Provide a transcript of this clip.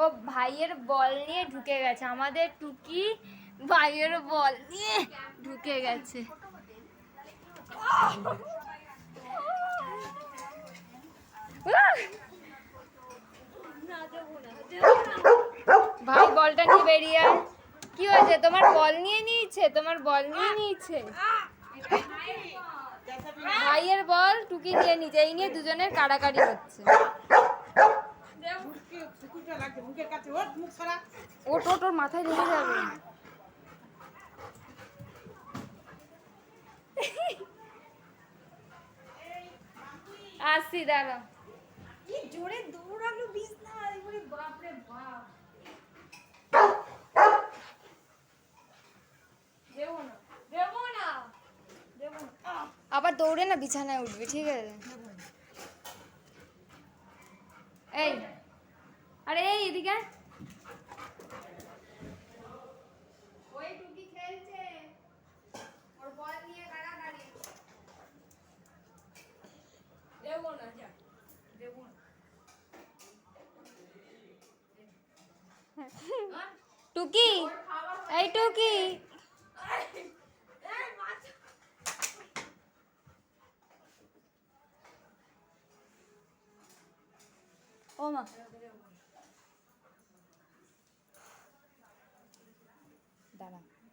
ও ভাইয়ের বল নিয়ে ঢুকে গেছে। আমাদের টুকি ভাইয়ের বল নিয়ে ঢুকে গেছে। ভাই, বলটা নিয়ে বেরিয়ে। কি হয়েছে? তোমার বল নিয়ে নিয়েছে? তোমার বল নিয়ে নিয়েছে? ভাইয়ের বল টুকি নিয়ে নিয়েছে। এই নিয়ে দুজনের কাড়াকাড়ি হচ্ছে। লাগছে মুখের কাছে ওর মুখ ছাড়া। ওট ওট ওর মাথায় লেগে যাবে। আসছি দাঁড়া। কি জোরে দৌড়ালো বিছনা বাপ দেবো না দেবো না দেবো আবার দৌড়ে না বিছানায় উঠবি ঠিক আছে এই আরে এই এদিকে ওই টুকি খেলছে। ওর বল নিয়ে কাড়াকাড়ি। দেবো না যা। দেবো না। টুকি এই টুকি। ও মা। encantada.